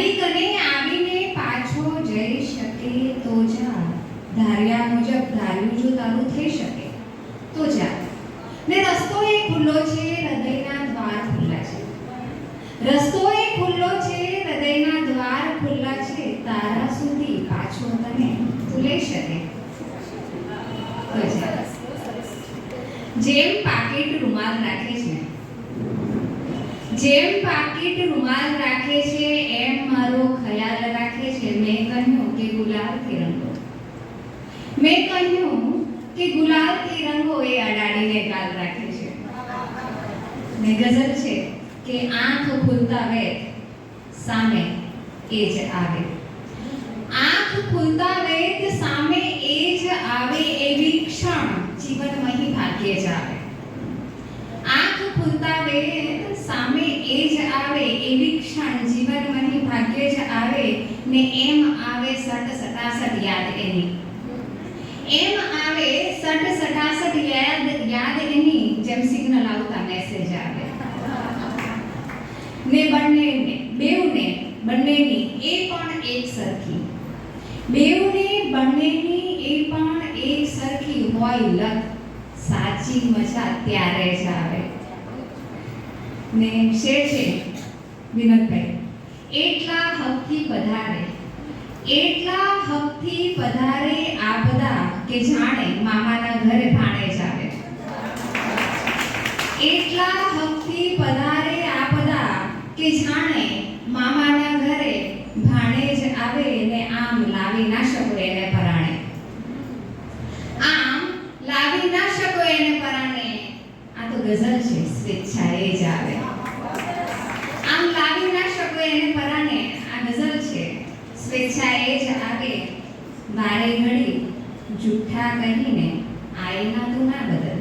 દરેકને આવીને પાછો જઈ શકે તો જા. ધાર્યા મુજબ ધાર્યું જો તારું થઈ શકે, તો જા. ને રસ્તો એ ખુલ્લો છે હૃદયના દ્વાર ખુલ્લા છે. રસ્તો એ ખુલ્લો છે હૃદયના દ્વાર ખુલ્લા છે, તારા સુધી પાછો તને તું લઈ શકે. જેમ પાકીટ રૂમાલ રાખે છે, જેમ પાકીટ રૂમાલ રાખે તિરંગો મેં કહ્યું કે ગુલાલ તિરંગો એ અડાડીને કાલ રાખે છે. ને ગઝલ છે કે આંખ ખુલતા વેત સામે એ જ આવે. આંખ ખુલતા વેત સામે એ જ આવે એવી ક્ષણ જીવનમાં અહીં ભાગ્યે જ આવે. આંખ ખુલતા વેત સામે એ જ આવે એવી ક્ષણ જીવનમાં અહીં ભાગ્યે જ આવે ને એમ આવે સટ સટાસટ યાદ એની. એમ આવે સઠ સઠાસઠ યાદ યાદ એની જેમ સિગ્નલ આવતા મેસેજ આવે. ને બંનેને, બેઉને, બંનેની એ પણ એક સરખી. બેઉને, બંનેની એ પણ એક સરખી હોય લત સાચી મજા ત્યારે જ આવે. ને શેર છે વિનોદભાઈ, એટલા હકથી પધારે. એટલા હકથી પધારે આ બધા કે જાણે મામાના ઘરે ભાણે જ આવે. એટલા હકથી પધારે આ બધા કે જાણે મામાના ઘરે ભાણે જ આવે ને આમ લાવી ના શકો એને પરાણે. આમ લાવી ના શકો એને પરાણે. આ તો ગઝલ છે સ્વેચ્છાએ જ આવે. આમ લાવી ના શકો એને પરાણે આ ગઝલ છે સ્વેચ્છાએ જ આવે વારે ઘડી જૂઠા કહીને આઈના તું ના બદલ.